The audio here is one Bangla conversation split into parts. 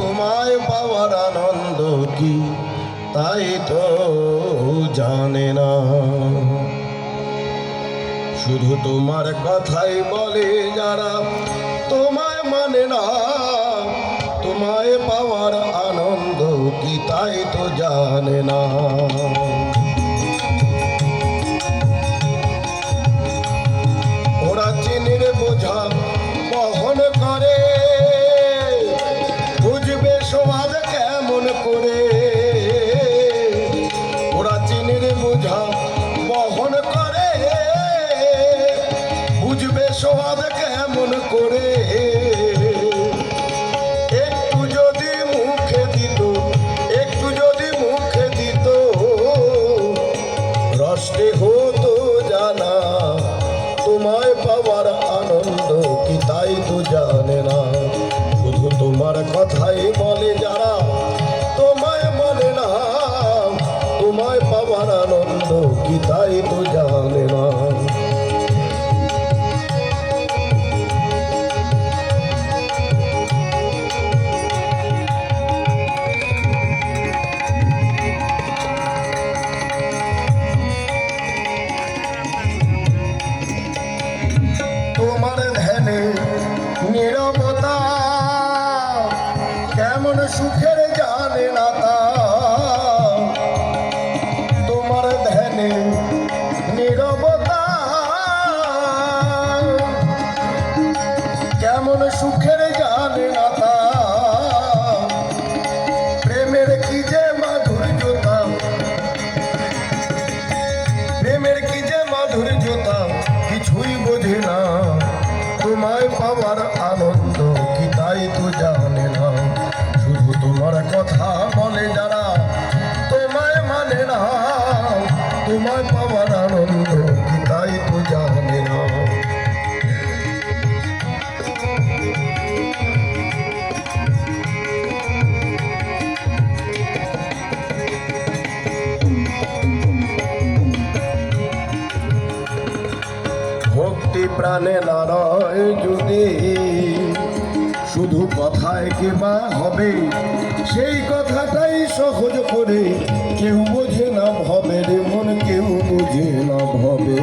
তোমায় পাওয়ার আনন্দ কি? তাই তো জানে না। শুধু তোমার কথাই বলে যারা তোমায় মানে না, তোমায় পাওয়ার আনন্দ কি তাই তো জানে না। বুঝবে কেমন করে? একটু যদি মুখে দিত, একটু যদি মুখে দিত রষ্টে হতো জানা, তোমায় পাওয়ার আনন্দ কি তাই তো জানে না। শুধু তোমার কথাই বলে যারা, তোমায় বলে না, তোমায় পাওয়ার আনন্দ কি তাই তো কেমন সুখের জানে না তা? ভক্তি প্রাণে নারয় যদি শুধু কথায় কিবা হবে, সেই কথাটাই সহজ করে কেউ বোঝে না ভবে রে মন, কেউ বোঝে না ভবে।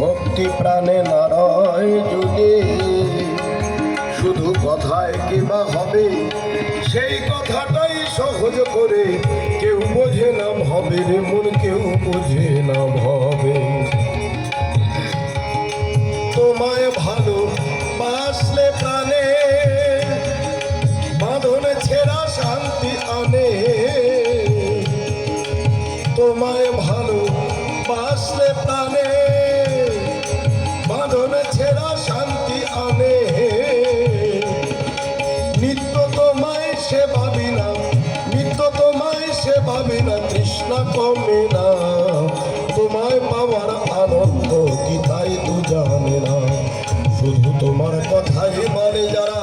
ভক্তি প্রাণে নারয় যদি শুধু কথায় কিবা হবে, সেই কথাটাই সহজ করে বোঝে না ভবে রে মন কেউ বোঝে না ভবে তোমায় ভালো বাসলে প্রাণে বাঁধন ছেড়া শান্তি আনে। তোমায় ভালো বাসলে প্রাণে কমে না। তোমায় পাওয়ার আনন্দ কি তাই তো জানে না। শুধু তোমার কথাই বলে যারা,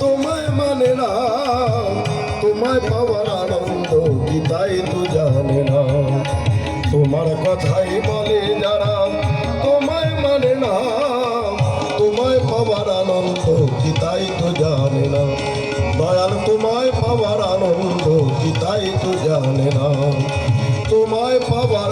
তোমায় মানে না। তোমায় পাওয়ার আনন্দ কি তাই তো জানে না। তোমার কথাই বলে যারা, তোমায় মানে না। তোমায় পাওয়ার আনন্দ কি তাই তো জানে না। দয়াল তোমায় পাওয়ার আনন্দ কি তাই তো জানে না তোমায় পাওয়ার